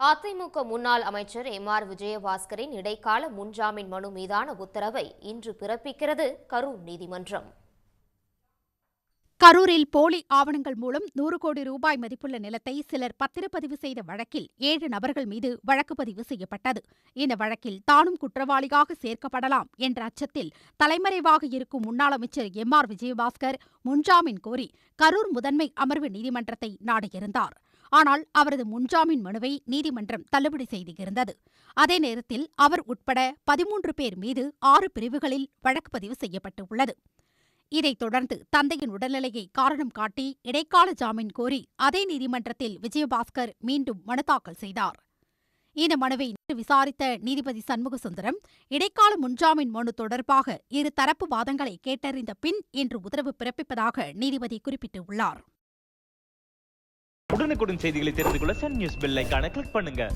அதிமுக முன்னாள் அமைச்சர் M R விஜயபாஸ்கரின் இடைக்கால முன்ஜாமீன் மனு மீதான உத்தரவை இன்று பிறப்பிக்கிறது கரூர் நீதிமன்றம். கரூரில் போலி ஆவணங்கள் மூலம் நூறு கோடி ரூபாய் மதிப்புள்ள நிலத்தை சிலர் பத்திரப்பதிவு செய்த வழக்கில் ஏழு நபர்கள் மீது வழக்கு பதிவு செய்யப்பட்டது. இந்த வழக்கில் தானும் குற்றவாளியாக சேர்க்கப்படலாம் என்ற அச்சத்தில் தலைமறைவாக இருக்கும் முன்னாள் அமைச்சர் எம் ஆர் விஜயபாஸ்கர் முன்ஜாமீன் கோரி கரூர் முதன்மை அமர்வு நீதிமன்றத்தை நாடியிருந்தார். ஆனால் அவரது முன்ஜாமீன் மனுவை நீதிமன்றம் தள்ளுபடி செய்திருந்தது. அதே நேரத்தில் அவர் உட்பட பதிமூன்று பேர் மீது ஆறு பிரிவுகளில் வழக்கு பதிவு செய்யப்பட்டுள்ளது. இதைத் தொடர்ந்து தந்தையின் உடல்நிலையை காரணம் காட்டி இடைக்கால ஜாமீன் கோரி அதே நீதிமன்றத்தில் விஜயபாஸ்கர் மீண்டும் மனு தாக்கல் செய்தார். இந்த மனுவை விசாரித்த நீதிபதி சண்முகசுந்தரம் இடைக்கால முன்ஜாமீன் மனு தொடர்பாக இரு தரப்பு வாதங்களை கேட்டறிந்த பின் இன்று உத்தரவு பிறப்பிப்பதாக நீதிபதி குறிப்பிட்டுள்ளார். உடனுக்குடன் செய்திகளை தெரிந்து கொள்ள சன் நியூஸ் பெல்லைக்கான கிளிக் பண்ணுங்க.